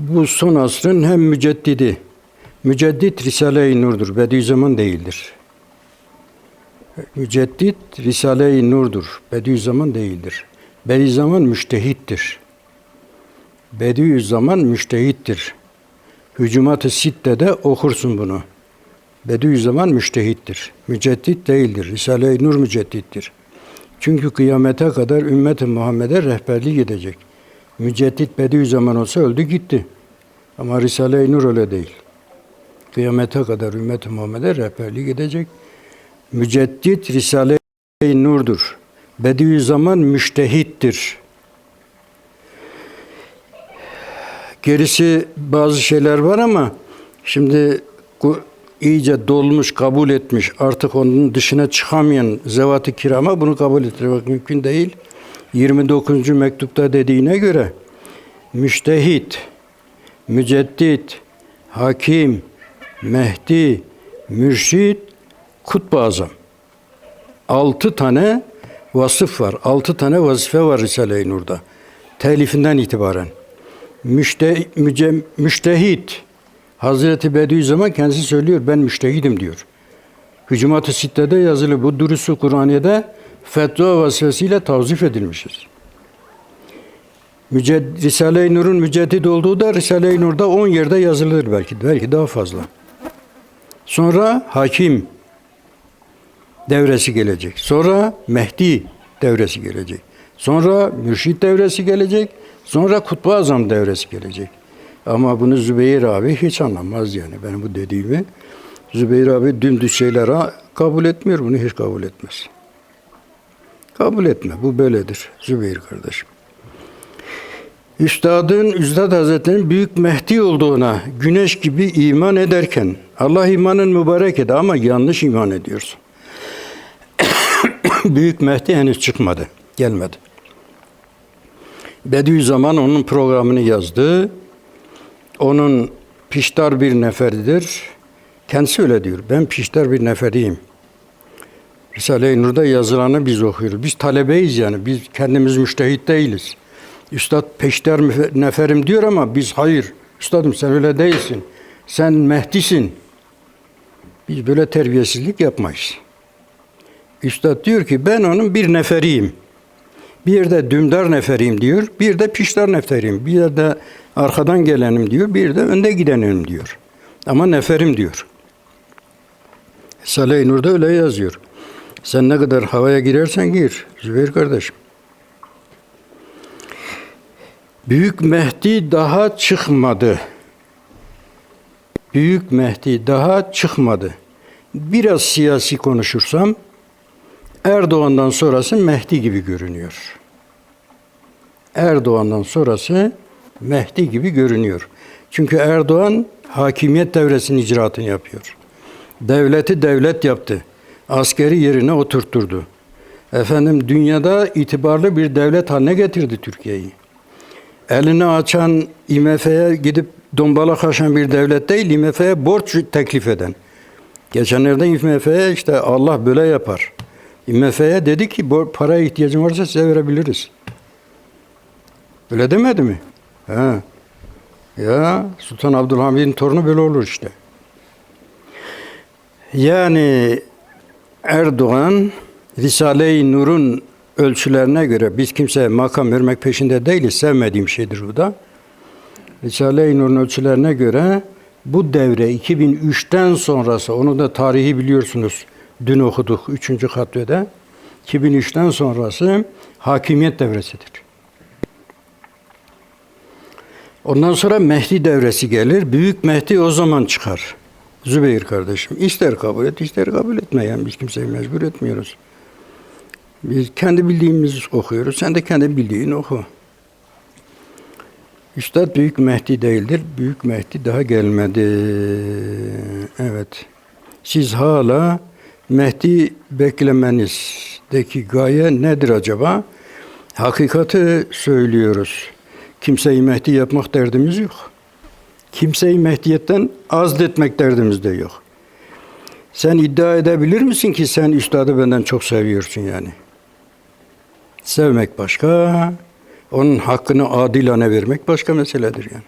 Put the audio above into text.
Bu son asrın hem müceddidi, müceddit Risale-i Nur'dur, Bediüzzaman değildir. Müceddit Risale-i Nur'dur, Bediüzzaman değildir. Bediüzzaman müştehittir. Bediüzzaman müştehittir. Hücumat-ı Sitte'de okursun bunu. Bediüzzaman müştehittir. Müceddit değildir. Risale-i Nur müceddittir. Çünkü kıyamete kadar ümmet-i Muhammed'e rehberlik edecek. Müceddit Bediüzzaman olsa öldü gitti. Ama Risale-i Nur öyle değil. Kıyamete kadar ümmet-i Muhammed'e rehberlik edecek. Müceddit Risale-i Nur'dur. Bediüzzaman müştehittir. Gerisi bazı şeyler var ama şimdi bu iyice dolmuş, kabul etmiş, artık onun dışına çıkamayan zevat-ı kirama bunu kabul ettirmek mümkün değil. 29. mektupta dediğine göre müştehit, müceddit, hakim, mehdi, mürşit, kutbu azam. Altı tane vasıf var. Altı tane vazife var Risale-i Nur'da. Telifinden itibaren. Müşte, müce, müştehit. Hazreti Bediüzzaman kendisi söylüyor. Ben müştehidim diyor. Hücumat-ı Sitte'de yazılı bu durusu Kur'aniye'de fetva vazifesiyle tavzif edilmişiz. Müced, Risale-i Nur'un müceddit olduğu da Risale-i Nur'da 10 yerde yazılıdır belki. Belki daha fazla. Sonra hakim devresi gelecek. Sonra Mehdi devresi gelecek. Sonra mürşit devresi gelecek. Sonra Kutbu Azam devresi gelecek. Ama bunu Zübeyir abi hiç anlamaz yani benim bu dediğimi. Zübeyir abi dümdüz şeyleri kabul etmiyor. Bunu hiç kabul etmez. Kabul etme. Bu böyledir Zübeyir kardeşim. Üstadın, Üstad Hazretleri'nin Büyük Mehdi olduğuna güneş gibi iman ederken Allah imanın mübarek ede ama yanlış iman ediyorsun. Büyük Mehdi henüz çıkmadı, gelmedi. Bediüzzaman onun programını yazdı. Onun piştar bir neferidir. Kendisi öyle diyor. Ben piştar bir neferiyim. Risale-i Nur'da yazılanı biz okuyoruz. Biz talebeyiz yani. Biz kendimiz müştehit değiliz. Üstad peşter neferim diyor ama biz hayır. Üstadım sen öyle değilsin. Sen Mehdi'sin. Biz böyle terbiyesizlik yapmayız. Üstad diyor ki ben onun bir neferiyim. Bir de dümdar neferiyim diyor. Bir de piştar neferiyim. Bir de arkadan gelenim diyor. Bir de önde gidenim diyor. Ama neferim diyor. Salih Nur'da öyle yazıyor. Sen ne kadar havaya girersen gir Zübeyir kardeşim. Büyük Mehdi daha çıkmadı. Büyük Mehdi daha çıkmadı. Biraz siyasi konuşursam Erdoğan'dan sonrası Mehdi gibi görünüyor. Erdoğan'dan sonrası Mehdi gibi görünüyor. Çünkü Erdoğan hakimiyet devresinin icraatını yapıyor. Devleti devlet yaptı. Askeri yerine oturtturdu. Efendim dünyada itibarlı bir devlet haline getirdi Türkiye'yi. Elini açan IMF'ye gidip dombalak aşan bir devlet değil, IMF'ye borç teklif eden. Geçenlerde IMF'ye işte Allah böyle yapar. IMF'ye dedi ki paraya ihtiyacın varsa size verebiliriz. Öyle demedi mi? Ha. Ya Sultan Abdülhamid'in torunu böyle olur işte. Yani Erdoğan Risale-i Nur'un ölçülerine göre biz kimseye makam vermek peşinde değiliz. Sevmediğim şeydir bu da. Risale-i Nur'un ölçülerine göre bu devre 2003'ten sonrası, onu da tarihi biliyorsunuz. Dün okuduk 3. katvede. 2003'ten sonrası hakimiyet devresidir. Ondan sonra Mehdi devresi gelir. Büyük Mehdi o zaman çıkar. Zübeyir kardeşim. İster kabul et, ister kabul etme. Yani biz kimseyi mecbur etmiyoruz. Biz kendi bildiğimizi okuyoruz. Sen de kendi bildiğini oku. Üstad Büyük Mehdi değildir. Büyük Mehdi daha gelmedi. Evet. Siz hala Mehdi beklemenizdeki gaye nedir acaba? Hakikati söylüyoruz. Kimseyi Mehdi yapmak derdimiz yok. Kimseyi Mehdiyetten azletmek derdimiz de yok. Sen iddia edebilir misin ki sen üstadı benden çok seviyorsun yani? Sevmek başka, onun hakkını adilane vermek başka meseledir yani.